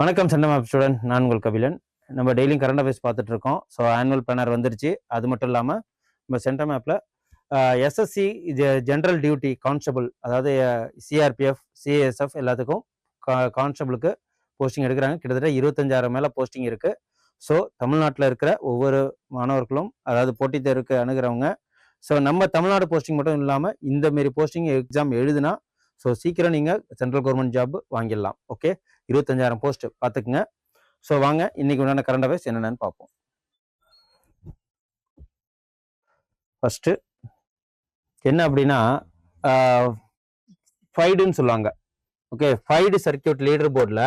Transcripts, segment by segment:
வணக்கம் Chennai app student நான் உங்கள் கபிலன். நம்ம டெய்லியும் கரண்ட் அஃபேர்ஸ் பார்த்துட்டு இருக்கோம் ஸோ ஆனுவல் பிளானர் வந்துருச்சு. அது மட்டும் இல்லாமல் நம்ம சென்டம் மேப்பில் எஸ்எஸ்சி ஜென்ரல் டியூட்டி கான்ஸ்டபுள் அதாவது சிஆர்பிஎஃப் சிஏஎஸ்எஃப் எல்லாத்துக்கும் கான்ஸ்டபுளுக்கு போஸ்டிங் எடுக்கிறாங்க. கிட்டத்தட்ட இருபத்தஞ்சாயிரம் மேலே போஸ்டிங் இருக்குது ஸோ தமிழ்நாட்டில் இருக்கிற ஒவ்வொரு மாணவர்களும் அதாவது போட்டித் தேர்வுக்கு அணுகிறவங்க ஸோ நம்ம தமிழ்நாடு போஸ்டிங் மட்டும் இல்லாமல் இந்த மாரி போஸ்டிங் எக்ஸாம் எழுதுனா ஸோ சீக்கிரம் நீங்கள் சென்ட்ரல் கவர்மெண்ட் ஜாப் வாங்கிடலாம். ஓகே இருபத்தஞ்சாயிரம் போஸ்ட் பார்த்துக்குங்க ஸோ வாங்க. இன்னைக்கு உண்டான கரண்ட் அஃபேர்ஸ் என்னென்னு பார்ப்போம். ஃபஸ்ட்டு என்ன அப்படின்னா ஃபைடுன்னு சொல்லுவாங்க. ஓகே ஃபைடு சர்க்கியூட் லீடர் போர்டில்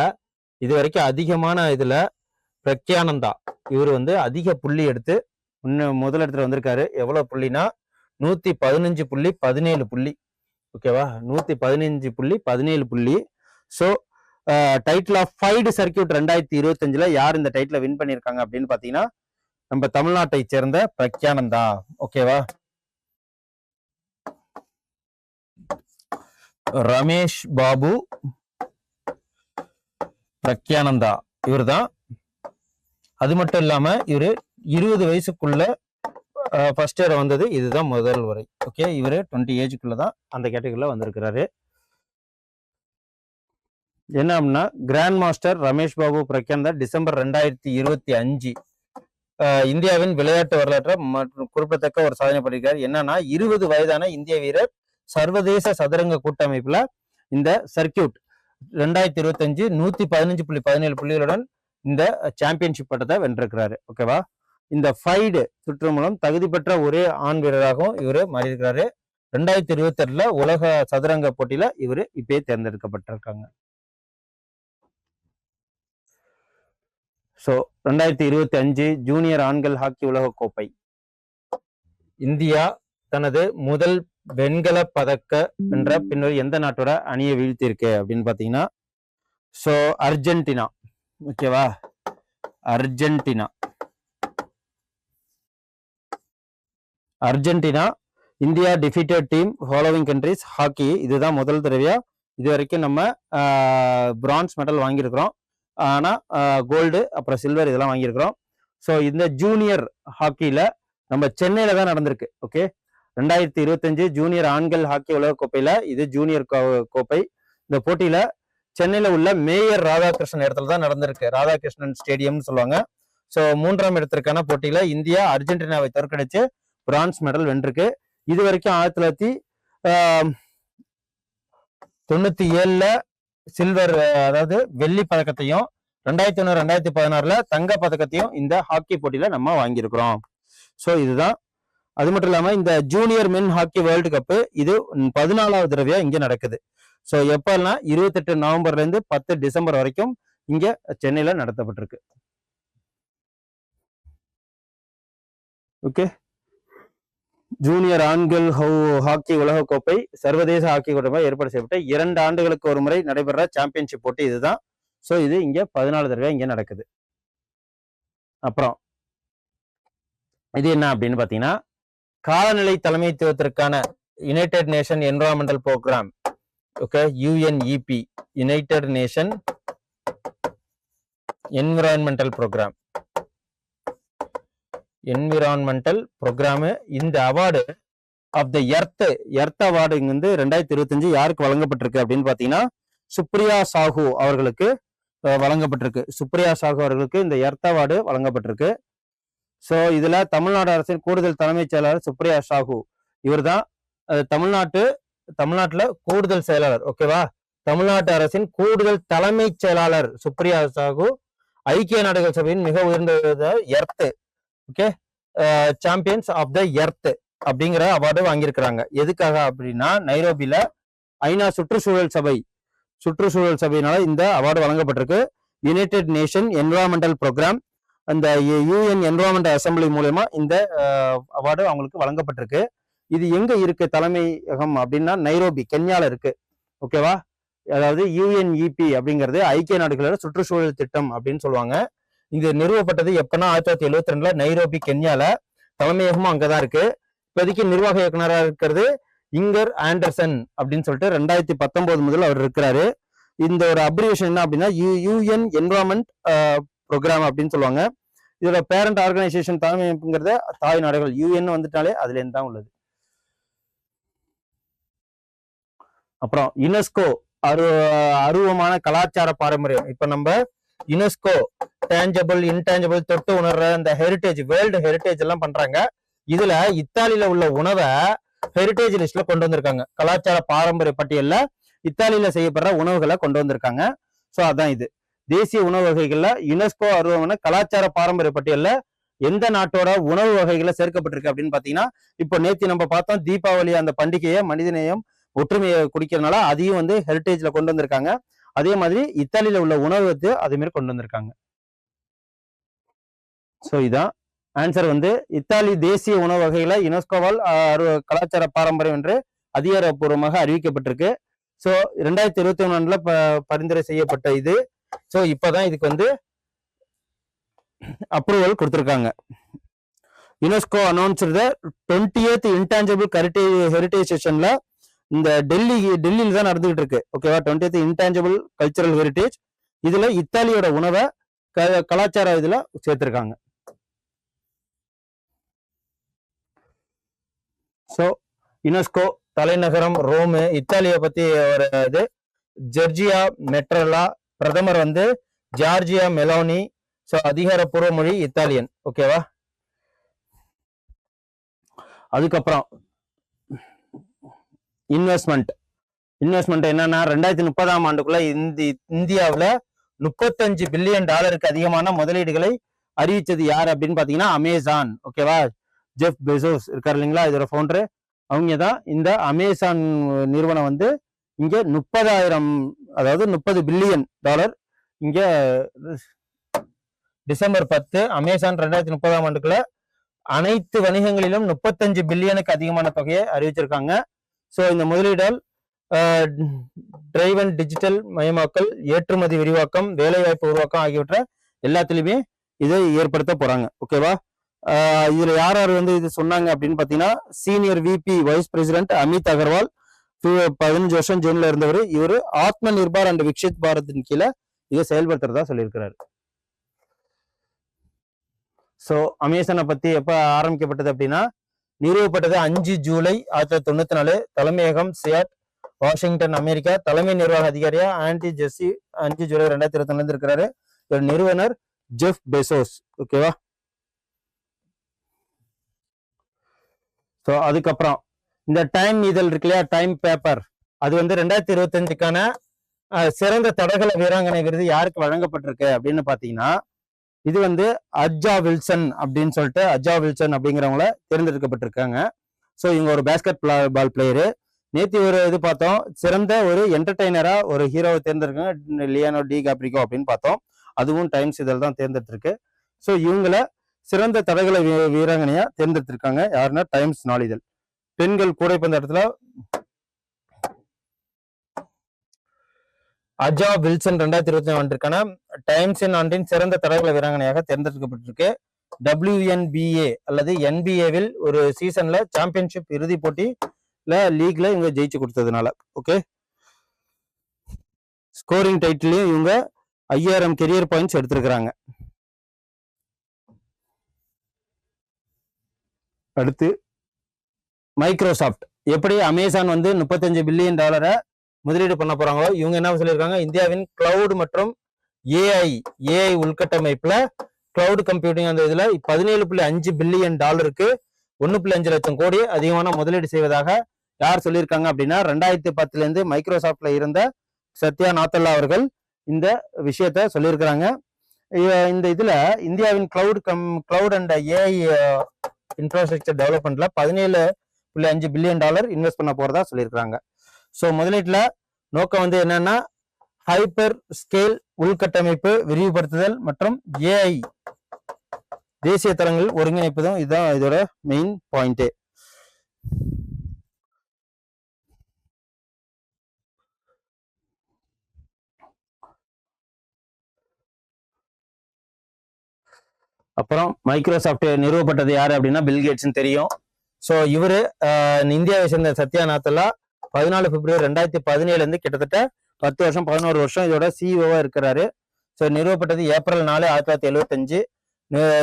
இது வரைக்கும் அதிகமான இதில் பிரக்யானந்தா. இவர் வந்து அதிக புள்ளி எடுத்து முன்ன முதல் இடத்துல வந்திருக்காரு. எவ்வளோ புள்ளினா நூற்றி பதினஞ்சு புள்ளி பதினேழு புள்ளி. ஓகேவா? நூற்றி பதினஞ்சு புள்ளி பதினேழு புள்ளி. So title of FIDE circuit ரெண்டாயிரத்தி இருபத்தஞ்சுல யார் இந்த டைட்டில் வின் பண்ணியிருக்காங்க அப்படின்னு பார்த்தீங்கன்னா நம்ம தமிழ்நாட்டை சேர்ந்த பிரக்யானந்தா. ஓகேவா? ரமேஷ் பாபு பிரக்யானந்தா. இவர் தான் அது மட்டும் இல்லாம இவரு இருபது வயசுக்குள்ள ஃபர்ஸ்ட் இயர் வந்தது இதுதான் முதல் வரை ஓகே இவரு டுவெண்ட்டி ஏஜுக்குள்ளே தான் அந்த கேட்டகரியில் வந்திருக்கிறாரு. என்ன அப்படின்னா grand master Ramesh Babu Praggnanandhaa December ரெண்டாயிரத்தி இருபத்தி அஞ்சு. இந்தியாவின் விளையாட்டு வரலாற்றை மற்றும் குறிப்பிடத்தக்க ஒரு சாதனை பண்ணியிருக்காரு. என்னன்னா இருபது வயதான இந்திய வீரர் சர்வதேச சதுரங்க கூட்டமைப்புல இந்த சர்க்கியூட் ரெண்டாயிரத்தி இருபத்தஞ்சு நூத்தி பதினஞ்சு புள்ளி பதினேழு புள்ளிகளுடன் இந்த சாம்பியன்ஷிப் பட்டத்தை வென்றிருக்கிறாரு. ஓகேவா இந்த ஃபைடு சுற்று மூலம் தகுதி பெற்ற ஒரே ஆண் வீரராகவும் இவர் மாறியிருக்கிறாரு. ரெண்டாயிரத்தி இருபத்தி எட்டுல உலக சதுரங்க போட்டியில இவர் இப்பயே தேர்ந்தெடுக்கப்பட்டிருக்காங்க. ஸோ ரெண்டாயிரத்தி இருபத்தி அஞ்சு ஜூனியர் ஆண்கள் ஹாக்கி உலக கோப்பை இந்தியா தனது முதல் வெண்கல பதக்க என்ற பின்னர் எந்த நாட்டோட அணியை வீழ்த்தியிருக்கு அப்படின்னு பார்த்தீங்கன்னா ஸோ அர்ஜென்டினா. ஓகேவா? Argentina. Argentina India defeated team following countries hockey இதுதான் முதல் தடவையா? இது வரைக்கும் நம்ம பிரான்ஸ் மெடல் வாங்கியிருக்கிறோம். ஆனால் கோல்டு அப்புறம் சில்வர் இதெல்லாம் வாங்கியிருக்கிறோம். ஸோ இந்த ஜூனியர் ஹாக்கியில் நம்ம சென்னையில் தான் நடந்திருக்கு ஓகே ரெண்டாயிரத்தி இருபத்தஞ்சு ஜூனியர் ஆண்கள் ஹாக்கி உலக கோப்பையில் இது ஜூனியர் கோப்பை. இந்த போட்டியில் சென்னையில் உள்ள மேயர் ராதாகிருஷ்ணன் இடத்துல தான் நடந்திருக்கு. ராதாகிருஷ்ணன் ஸ்டேடியம்னு சொல்லுவாங்க. ஸோ மூன்றாம் இடத்திற்கான போட்டியில் இந்தியா அர்ஜென்டினாவை தோற்கடிச்சு பிரான்ஸ் மெடல் வென்றிருக்கு. இது வரைக்கும் ஆயிரத்தி தொள்ளாயிரத்தி தொண்ணூத்தி ஏழுல சில்வர் அதாவது வெள்ளி பதக்கத்தையும் ரெண்டாயிரத்தி ஒன்று ரெண்டாயிரத்தி பதினாறுல தங்க பதக்கத்தையும் இந்த ஹாக்கி போட்டியில நம்ம வாங்கியிருக்கிறோம். ஸோ இதுதான். அது மட்டும் இல்லாம இந்த junior men hockey world cup இது பதினாலாவது தடவையா இங்க நடக்குது. ஸோ எப்போல்லாம்? இருபத்தெட்டு நவம்பர்ல இருந்து பத்து டிசம்பர் வரைக்கும் இங்க சென்னையில நடத்தப்பட்டிருக்கு. ஓகே ஜூனியர் ஆண்கள் ஹாக்கி உலகக்கோப்பை கோப்பை சர்வதேச ஹாக்கி கூட்டமாக ஏற்பாடு செய்யப்பட்ட இரண்டு ஆண்டுகளுக்கு ஒரு முறை நடைபெற சாம்பியன்ஷிப் போட்டி இதுதான். ஸோ இது இங்கே பதினாலு தடவை இங்கே நடக்குது. அப்புறம் இது என்ன அப்படின்னு பார்த்தீங்கன்னா காலநிலை தலைமைத்துவத்திற்கான united nation environmental programme okay UNEP united nation environmental programme environmental programme இந்த award of the earth earth award இங்கே வந்து ரெண்டாயிரத்தி இருபத்தஞ்சு யாருக்கு வழங்கப்பட்டிருக்கு அப்படின்னு பார்த்தீங்கன்னா சுப்ரியா சாஹூ அவர்களுக்கு வழங்கப்பட்டிருக்கு. சுப்ரியா சாஹூ அவர்களுக்கு இந்த எர்த் அவார்டு வழங்கப்பட்டிருக்கு. ஸோ இதில் தமிழ்நாடு அரசின் கூடுதல் தலைமைச் செயலாளர் சுப்ரியா சாஹூ இவர் தான் தமிழ்நாட்டு தமிழ்நாட்டில் கூடுதல் செயலாளர். ஓகேவா தமிழ்நாட்டு அரசின் கூடுதல் தலைமைச் செயலாளர் சுப்ரியா சாஹூ ஐக்கிய நாடுகள் சபையின் மிக உயர்ந்த earth okay champions of the earth அப்படிங்கிற அவார்டு வாங்கியிருக்கிறாங்க. எதுக்காக அப்படின்னா நைரோபியில ஐநா சுற்றுச்சூழல் சபை சுற்றுச்சூழல் சபையினால இந்த அவார்டு வழங்கப்பட்டிருக்கு. யுனைடெட் நேஷன் என்விரான்மெண்டல் ப்ரோக்ராம் அந்த யூஎன் என்விரான்மெண்டல் அசம்பிளி மூலயமா இந்த uh, அவார்டு அவங்களுக்கு வழங்கப்பட்டிருக்கு. இது எங்க இருக்கு தலைமையகம் அப்படின்னா நைரோபி கென்யால இருக்கு. ஓகேவா அதாவது யூஎன்இபி அப்படிங்கிறது ஐக்கிய நாடுகளோட சுற்றுச்சூழல் திட்டம் அப்படின்னு சொல்லுவாங்க. இது நிறுவப்பட்டது எப்பன்னா ஆயிரத்தி தொள்ளாயிரத்தி எழுபத்தி ரெண்டுல நைரோபி கென்யால. தலைமையகமும் அங்கதான் இருக்கு. இப்போதைக்கு நிர்வாக இயக்குனராக இருக்கிறது இங்கர் ஆண்டர்சன் அப்படின்னு சொல்லிட்டு ரெண்டாயிரத்தி பத்தொன்பது முதல் அவர் இருக்கிறாரு. இந்த ஒரு அப்ரிவேஷன் என்ன அப்படின்னா யூஎன் என்வரான்மெண்ட் ப்ரோக்ராம் அப்படின்னு சொல்லுவாங்க. இதோட பேரண்ட் ஆர்கனைசேஷன் தலைமைங்கிறத தாய் நாடுகள் யூஎன் வந்துட்டாலே அதுலேருந்து தான் உள்ளது. அப்புறம் யுனெஸ்கோ அரு அருவமான கலாச்சார பாரம்பரியம். இப்ப நம்ம யுனெஸ்கோ டேஞ்சபிள் இன்டேஞ்சபிள் தொட்டு உணர்ற இந்த ஹெரிட்டேஜ் வேர்ல்டு ஹெரிட்டேஜ் எல்லாம் பண்றாங்க. இதுல இத்தாலியில உள்ள உணவை ஹெரிட்டேஜ் லிஸ்ட்ல கொண்டு வந்திருக்காங்க. கலாச்சார பாரம்பரிய பட்டியல்ல இத்தாலியில செய்யப்படுற உணவுகளை கொண்டு வந்திருக்காங்க. சோ அதான் இது. தேசிய உணவு வகைகள்ல யுனெஸ்கோ அருவமான கலாச்சார பாரம்பரிய பட்டியல்ல எந்த நாட்டோட உணவு வகைகளை சேர்க்கப்பட்டிருக்கு அப்படின்னு பாத்தீங்கன்னா இப்போ நேத்தி நம்ம பார்த்தோம் தீபாவளி அந்த பண்டிகையை மனிதநேயம் ஒற்றுமையை குடிக்கிறதுனால அதையும் வந்து ஹெரிட்டேஜ்ல கொண்டு வந்திருக்காங்க. அதே மாதிரி இத்தாலியில உள்ள உணவகத்தை அதே மாதிரி கொண்டு வந்திருக்காங்க. ஸோ இதான் ஆன்சர் வந்து இத்தாலி தேசிய உணவு வகைகளை யுனெஸ்கோவால் கலாச்சார பாரம்பரியம் என்று அதிகாரப்பூர்வமாக அறிவிக்கப்பட்டிருக்கு. ஸோ ரெண்டாயிரத்தி இருபத்தி ஒண்ணுல ப பரிந்துரை செய்யப்பட்ட இது. ஸோ இப்போதான் இதுக்கு வந்து அப்ரூவல் கொடுத்துருக்காங்க. UNESCO announce the twenty eighth intangible heritage heritage செஷன்ல இந்த டெல்லி டெல்லியில் தான் நடந்துகிட்டு இருக்கு. ஓகேவா twenty eighth intangible cultural heritage இதுல இத்தாலியோட உணவை க- கலாச்சார இதுல சேர்த்திருக்காங்க. ஸோ யுனெஸ்கோ தலைநகரம் ரோமு இத்தாலியை பத்தி ஒரு இது. ஜெர்ஜியா மெட்ரலா பிரதமர் வந்து ஜார்ஜியா மெலோனி. ஸோ அதிகாரப்பூர்வ மொழி இத்தாலியன். ஓகேவா அதுக்கப்புறம் இன்வெஸ்ட்மெண்ட் இன்வெஸ்ட்மெண்ட் என்னன்னா ரெண்டாயிரத்தி முப்பதாம் ஆண்டுக்குள்ள இந்தி இந்தியாவில் முப்பத்தஞ்சு பில்லியன் டாலருக்கு அதிகமான முதலீடுகளை அறிவித்தது யார் அப்படின்னு பார்த்தீங்கன்னா அமேசான் ஓகேவா ஜெஃப் பெசோஸ் இருக்கார் இல்லைங்களா இதோட ஃபோன்ரு அவங்க தான் இந்த அமேசான் நிறுவனம் வந்து இங்கே முப்பதாயிரம் அதாவது முப்பது பில்லியன் டாலர் இங்கே டிசம்பர் பத்து அமேசான் ரெண்டாயிரத்தி முப்பதாம் ஆண்டுக்குள்ள அனைத்து வணிகங்களிலும் முப்பத்தஞ்சு பில்லியனுக்கு அதிகமான தொகையை அறிவிச்சிருக்காங்க. ஸோ இந்த முதலீடால் டிரைவன் டிஜிட்டல் மயமாக்கல் ஏற்றுமதி விரிவாக்கம் வேலைவாய்ப்பு உருவாக்கம் ஆகியவற்றை எல்லாத்துலேயுமே இதை ஏற்படுத்த போகிறாங்க ஓகேவா இதில் யார் யார் வந்து இது சொன்னாங்க அப்படின்னு பார்த்தீங்கன்னா senior VP vice president Amit Agarwal பதினஞ்சு வருஷம் ஜெயில இருந்தவர் இவர் ஆத்ம நிர்பார் அண்ட் விக்ஷித் பாரதின் கீழே இதை செயல்படுத்துறதா சொல்லியிருக்கிறாரு. ஸோ அமேசானை பற்றி எப்போ ஆரம்பிக்கப்பட்டது அப்படின்னா நிறுவப்பட்டது அஞ்சு ஜூலை ஆயிரத்தி தொள்ளாயிரத்தி தொண்ணூத்தி நாலு. தலைமையகம் சியாட் வாஷிங்டன் அமெரிக்கா. தலைமை நிர்வாக அதிகாரியா ஆன்டி ஜெஸ்ஸி அஞ்சு ஜூலை ரெண்டாயிரத்தி இருபத்தி நாலு இருக்கிறாரு. இவர் நிறுவனர் ஜெஃப் பெசோஸ். ஓகேவா? ஸோ அதுக்கப்புறம் இந்த டைம் இதழ் இருக்கு இல்லையா? Time paper. அது வந்து ரெண்டாயிரத்தி இருபத்தஞ்சுக்கான சிறந்த தடகள வீராங்கனை விருது யாருக்கு வழங்கப்பட்டிருக்கு அப்படின்னு பாத்தீங்கன்னா இது வந்து அஜ்ஜா வில்சன் அப்படின்னு சொல்லிட்டு அஜ்ஜா வில்சன் அப்படிங்கிறவங்கள தேர்ந்தெடுக்கப்பட்டிருக்காங்க. ஸோ இவங்க ஒரு பேஸ்கெட் பால் பிளேயரு நேத்தி ஒரு இது பார்த்தோம். சிறந்த ஒரு என்டர்டைனரா ஒரு ஹீரோவை தேர்ந்தெடுக்காங்க லியானோ டி காப்ரிகோ அப்படின்னு பார்த்தோம். அதுவும் டைம்ஸ் இதில் தான் தேர்ந்தெடுத்திருக்கு. ஸோ இவங்கள சிறந்த தடகள வீ- வீராங்கனையா தேர்ந்தெடுத்திருக்காங்க. யாருன்னா டைம்ஸ் நாளிதழ். பெண்கள் கூடைப்பந்தாட்டத்துல அஜா வில்சன் ரெண்டாயிரத்தி இருபத்தி ஆண்டிற்கான டைம்ஸ் இன் ஆண்டின் சிறந்த தடகள வீராங்கனையாக தேர்ந்தெடுக்கப்பட்டிருக்கு. டபிள்யூஎன்பிஏ அல்லது என்பிஏவில் ஒரு சீசன்ல சாம்பியன்ஷிப் இறுதி போட்டியில லீக்ல இவங்க ஜெயிச்சு கொடுத்ததுனால ஓகே ஸ்கோரிங் டைட்டிலையும் இவங்க ஐயாயிரம் கெரியர் பாயிண்ட்ஸ் எடுத்திருக்கிறாங்க. அடுத்து மைக்ரோசாஃப்ட் எப்படி அமேசான் வந்து முப்பத்தஞ்சு பில்லியன் டாலரை முதலீடு பண்ண போறாங்களோ இவங்க என்ன சொல்லியிருக்காங்க? இந்தியாவின் கிளவுட் மற்றும் ஏஐ ஏஐ உள்கட்டமைப்புல கிளவுட் கம்ப்யூட்டிங் அந்த இதுல பதினேழு புள்ளி அஞ்சு பில்லியன் டாலருக்கு ஒன்னு புள்ளி அஞ்சு லட்சம் கோடி அதிகமான முதலீடு செய்வதாக யார் சொல்லியிருக்காங்க அப்படின்னா ரெண்டாயிரத்தி பத்துல இருந்து மைக்ரோசாப்ட்ல இருந்த சத்யா நாத்தல்லா அவர்கள் இந்த விஷயத்த சொல்லியிருக்கிறாங்க. இந்த இதுல இந்தியாவின் cloud com cloud and AI infrastructure டெவலப்மெண்ட்ல பதினேழு புள்ளி அஞ்சு பில்லியன் டாலர் இன்வெஸ்ட் பண்ண போறதா சொல்லியிருக்காங்க ஸோ முதலீட்டுல நோக்கம் வந்து என்னன்னா ஹைப்பர் ஸ்கேல் உள்கட்டமைப்பு விரிவுபடுத்துதல் மற்றும் ஏஐ தேசிய தரங்கள் ஒருங்கிணைப்பதும் இதுதான் இதோட மெயின் பாயிண்ட்டு அப்புறம் மைக்ரோசாஃப்ட் நிறுவப்பட்டது யாரு அப்படின்னா பில்கேட்ஸ் தெரியும். ஸோ இவரு ஆஹ், இந்தியாவை சேர்ந்த சத்யா நாத்தலா பதினாலு பிப்ரவரி ரெண்டாயிரத்தி பதினேழுல இருந்து கிட்டத்தட்ட பத்து வருஷம் பதினோரு வருஷம் இதோட சிஇஓவா இருக்கிறாரு. ஸோ நிறுவப்பட்டது ஏப்ரல் நாலு ஆயிரத்தி தொள்ளாயிரத்தி எழுபத்தஞ்சு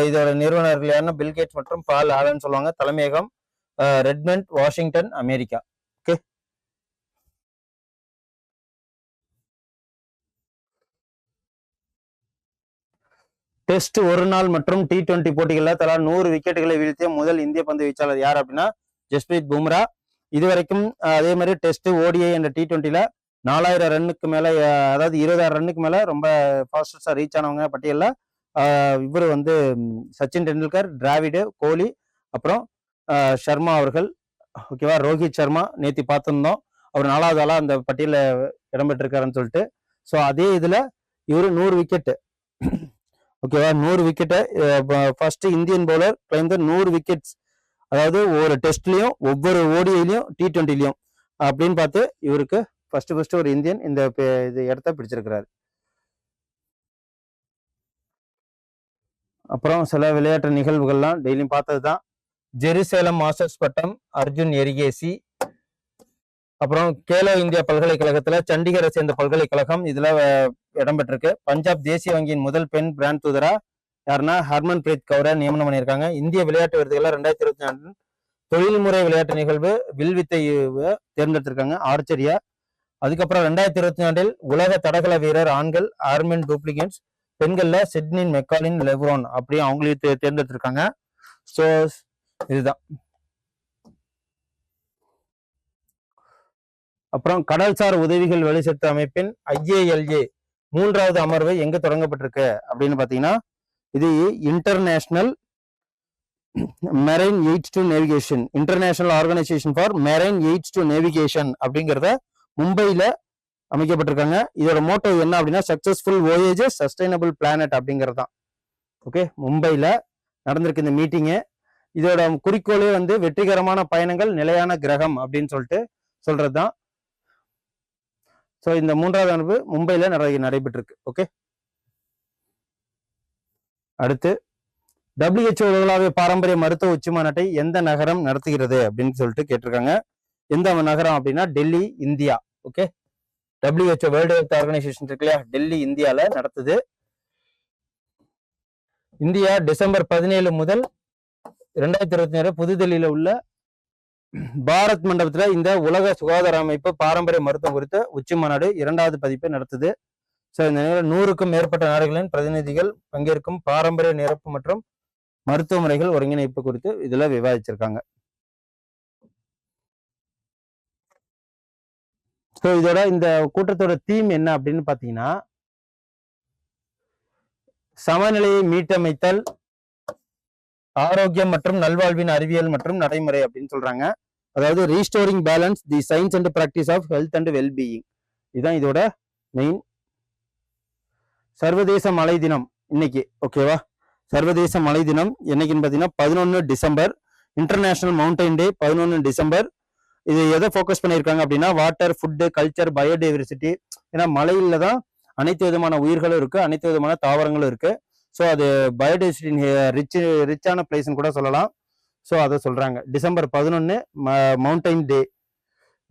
இதோட நிறுவனர்கள் யாருன்னா பில்கேட்ஸ் மற்றும் பால் ஆலன் சொல்லுவாங்க. தலைமையகம் Redmond Redmond Washington America. Okay? Test ஒரு நாள் மற்றும் டி டுவெண்டி போட்டிகளில் தலா நூறு விக்கெட்டுகளை வீழ்த்திய முதல் இந்திய பந்து வீச்சாளர் யார் அப்படின்னா ஜஸ்பிரீத் பும்ரா. இதுவரைக்கும் வரைக்கும் அதே மாதிரி டெஸ்ட் ஓடிஐ என்ற டி டுவெண்ட்டில நாலாயிரம் ரன்னுக்கு மேல அதாவது இருபதாயிரம் ரன்னுக்கு மேல ரொம்ப ஃபாஸ்டஸ்டா ரீச் ஆனவங்க பட்டியலில் இவர் வந்து சச்சின் டெண்டுல்கர் டிராவிடு கோலி அப்புறம் ஷர்மா அவர்கள் ஓகேவா ரோஹித் சர்மா நேத்தி பார்த்துருந்தோம். அவர் நாலாவது ஆளாக அந்த பட்டியலில் இடம்பெற்றிருக்காருன்னு சொல்லிட்டு. ஸோ அதே இதில் இவர் நூறு விக்கெட்டு ஓகேவா நூறு விக்கெட்டை ஃபர்ஸ்ட் இந்தியன் பவுலர் கிளைந்த நூறு விக்கெட்ஸ் அதாவது ஒவ்வொரு டெஸ்ட்லயும் ஒவ்வொரு ஓடிஐலையும் டி ட்வெண்ட்டிலையும் அப்படின்னு பார்த்து இவருக்கு ஃபர்ஸ்ட் ஃபர்ஸ்ட் ஒரு இந்தியன் இந்த இது இடத்த பிடிச்சிருக்கிறாரு. அப்புறம் சில விளையாட்டு நிகழ்வுகள்லாம் டெய்லியும் பார்த்தது தான் ஜெருசேலம் மாஸ்டர்ஸ் பட்டம் அர்ஜுன் எரிகேசி. அப்புறம் கேலோ இந்தியா பல்கலைக்கழகத்தில் சண்டிகரை சேர்ந்த பல்கலைக்கழகம் இதுல இடம்பெற்றிருக்கு. பஞ்சாப் தேசிய வங்கியின் முதல் பெண் பிராண்ட் தூதரா யாருன்னா ஹர்மன் பிரீத் கவுரை நியமனம் பண்ணியிருக்காங்க. இந்திய விளையாட்டு விருதுகளை ரெண்டாயிரத்தி இருபத்தி நாலு தொழில்முறை விளையாட்டு நிகழ்வு வில்வித்தை தேர்ந்தெடுத்திருக்காங்க. ஆர்ச்சரியா. அதுக்கப்புறம் ரெண்டாயிரத்தி இருபத்தி நாலில் உலக தடகள வீரர் ஆண்கள் ஆர்மின் டூப்ளிகேட்ஸ் பெண்கள்ல சிட்னின் மெக்காலின் லெவ்ரோன் அப்படி அவங்களையும் தேர்ந்தெடுத்திருக்காங்க. ஸோ இதுதான். அப்புறம் கடல்சார் உதவிகள் வெளிச்சத்து அமைப்பின் ஐஏஎல்ஏ மூன்றாவது அமர்வு எங்க தொடங்கப்பட்டிருக்கு அப்படின்னு பாத்தீங்கன்னா இது international marine aids to navigation international organisation for marine aids to navigation அப்படிங்கிறத மும்பையில் அமைக்கப்பட்டிருக்காங்க. இதோட மோட்டோ என்ன அப்படின்னா சக்சஸ்ஃபுல் voyages சஸ்டைனபிள் பிளானட் அப்படிங்கிறது தான் ஓகே மும்பையில நடந்திருக்கு இந்த மீட்டிங்கு இதோட குறிக்கோளே வந்து வெற்றிகரமான பயணங்கள் நிலையான கிரகம் அப்படின்னு சொல்லிட்டு சொல்றது தான் ஸோ இந்த மூன்றாவது அனுப்பு மும்பையில் நடை நடைபெற்றிருக்கு. ஓகே அடுத்து டபிள்யூஹெச்ஓ உலகளாவிய பாரம்பரிய மருத்துவ உச்சி மாநாட்டை எந்த நகரம் நடத்துகிறது அப்படின்னு சொல்லிட்டு கேட்டிருக்காங்க. எந்த நகரம் அப்படின்னா Delhi India. Okay WHO world health organisation இருக்கு இல்லையா? டெல்லி இந்தியால நடத்துது. இந்தியா டிசம்பர் பதினேழு முதல் ரெண்டாயிரத்தி இருபத்தி ஏழு புதுதில்லியில உள்ள பாரத் மண்டபத்துல இந்த உலக சுகாதார அமைப்பு பாரம்பரிய மருத்துவம் குறித்த உச்சி மாநாடு இரண்டாவது பதிப்பை நடத்துது. ஸோ இந்த நிகழ்வில் நூறுக்கும் மேற்பட்ட நாடுகளின் பிரதிநிதிகள் பங்கேற்கும் பாரம்பரிய நிரப்பு மற்றும் மருத்துவ முறைகள் ஒருங்கிணைப்பு குறித்து இதுல விவாதிச்சிருக்காங்க. ஸோ இதோட இந்த கூட்டத்தோட தீம் என்ன அப்படின்னு பாத்தீங்கன்னா சமநிலையை மீட்டமைத்தல் ஆரோக்கியம் மற்றும் நல்வாழ்வின் அறிவியல் மற்றும் நடைமுறை அப்படின்னு சொல்றாங்க. அதாவது restoring balance the science and practice of health and wellbeing இதுதான் இதோட மெயின் சர்வதேச மழை தினம் இன்னைக்கு ஓகேவா சர்வதேச மழை தினம் என்னைக்குன்னு பார்த்தீங்கன்னா பதினொன்று டிசம்பர் இன்டர்நேஷனல் மவுண்டைன் டே பதினொன்று டிசம்பர். இது எதை ஃபோக்கஸ் பண்ணியிருக்காங்க அப்படின்னா வாட்டர் ஃபுட்டு கல்ச்சர் பயோடைவர்சிட்டி ஏன்னா மலையில தான் அனைத்து விதமான உயிர்களும் இருக்குது அனைத்து விதமான தாவரங்களும் இருக்குது ஸோ அது பயோடைவர்சிட்டி ரிச் ரிச்சான பிளேஸ்ன்னு கூட சொல்லலாம். ஸோ அதை சொல்கிறாங்க டிசம்பர் பதினொன்று மவுண்டைன் டே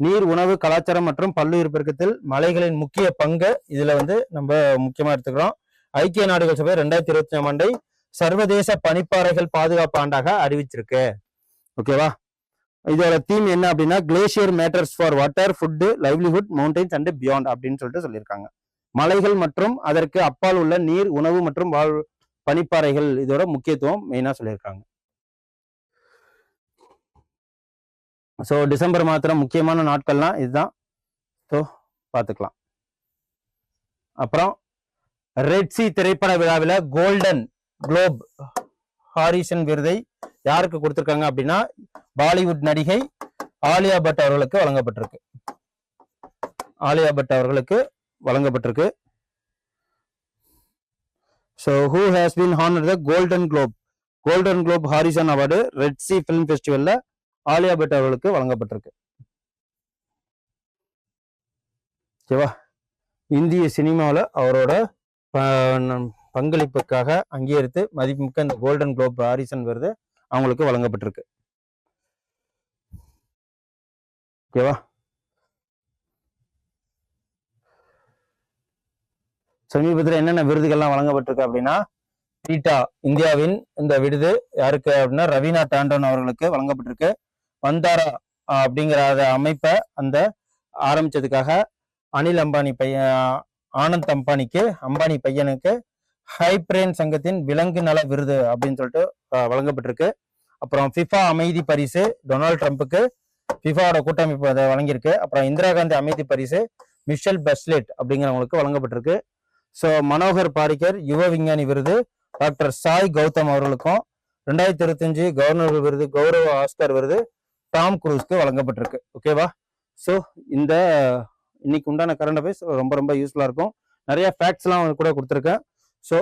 நீர் உணவு கலாச்சாரம் மற்றும் பல்லுயிர் பெருக்கத்தில் மலைகளின் முக்கிய பங்கை இதுல வந்து நம்ம முக்கியமா எடுத்துக்கிறோம். ஐக்கிய நாடுகள் சபை ரெண்டாயிரத்தி இருபத்தி ஆண்டை சர்வதேச பனிப்பாறைகள் பாதுகாப்பு ஆண்டாக அறிவிச்சிருக்கு. ஓகேவா இதோட தீம் என்ன அப்படின்னா glacier matters for water food livelihood mountains and beyond அப்படின்னு சொல்லிட்டு சொல்லியிருக்காங்க. மலைகள் மற்றும் அதற்கு அப்பால் உள்ள நீர் உணவு மற்றும் வாழ் பனிப்பாறைகள் இதோட முக்கியத்துவம் மெயினாக சொல்லியிருக்காங்க. ஸோ டிசம்பர் மாத்திரம் முக்கியமான நாட்கள்லாம் இதுதான். ஸோ பார்த்துக்கலாம். அப்புறம் ரெட் சி திரைப்பட விழாவில் கோல்டன் குளோப் ஹாரிசன் விருதை யாருக்கு கொடுத்துருக்காங்க அப்படின்னா பாலிவுட் நடிகை ஆலியா பட் அவர்களுக்கு வழங்கப்பட்டிருக்கு. ஆலியா பட் அவர்களுக்கு வழங்கப்பட்டிருக்கு. So who has been honour the golden globe golden globe horizon award red sea film ஃபெஸ்டிவல்ல Alia Bhatt அவர்களுக்கு வழங்கப்பட்டிருக்கு. ஓகேவா இந்திய சினிமாவில் அவரோட ப- பங்களிப்புக்காக அங்கீகரித்து மதிப்புமிக்க இந்த கோல்டன் குளோப் ஹாரிசன் விருது அவங்களுக்கு வழங்கப்பட்டிருக்கு. ஓகேவா சமீபத்தில் என்னென்ன விருதுகள்லாம் வழங்கப்பட்டிருக்கு அப்படின்னா பீட்டா இந்தியாவின் இந்த விருது யாருக்கு அப்படின்னா ரவீனா டாண்டன் அவர்களுக்கு வழங்கப்பட்டிருக்கு. வந்தாரா அப்படிங்கிற அமைப்பை அந்த ஆரம்பிச்சதுக்காக அனில் அம்பானி பையன் ஆனந்த் அம்பானிக்கு அம்பானி பையனுக்கு ஹைப்ரேன் சங்கத்தின் விலங்கு நல விருது அப்படின்னு சொல்லிட்டு வழங்கப்பட்டிருக்கு. அப்புறம் ஃபிஃபா அமைதி பரிசு டொனால்ட் ட்ரம்ப்புக்கு ஃபிஃபாவோட கூட்டமைப்பு அதை வழங்கியிருக்கு. அப்புறம் இந்திரா காந்தி அமைதி பரிசு மிஷல் பெஸ்லெட் அப்படிங்கிறவங்களுக்கு வழங்கப்பட்டிருக்கு. ஸோ மனோகர் பாரிக்கர் யுவ விஞ்ஞானி விருது டாக்டர் சாய் கௌதம் அவர்களுக்கும். ரெண்டாயிரத்தி இருபத்தஞ்சு கவர்னர் விருது கௌரவ ஆஸ்கர் விருது டாம் குரூஸ்க்கு வழங்கப்பட்டிருக்கு. ஓகேவா ஸோ இந்த இன்னைக்கு உண்டான கரண்ட் அஃபேர்ஸ் ரொம்ப ரொம்ப யூஸ்ஃபுல்லாக இருக்கும். நிறைய ஃபேக்ட்ஸ்லாம் கூட கொடுத்துருக்கேன். ஸோ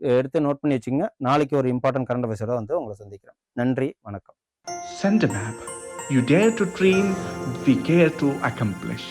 எடுத்து நோட் பண்ணி வச்சுங்க நாளைக்கு ஒரு இம்பார்ட்டன்ட் கரண்ட் அஃபேர்ஸோட வந்து உங்களை சந்திக்கிறேன். நன்றி வணக்கம். Sent map you dare to dream we care to accomplish.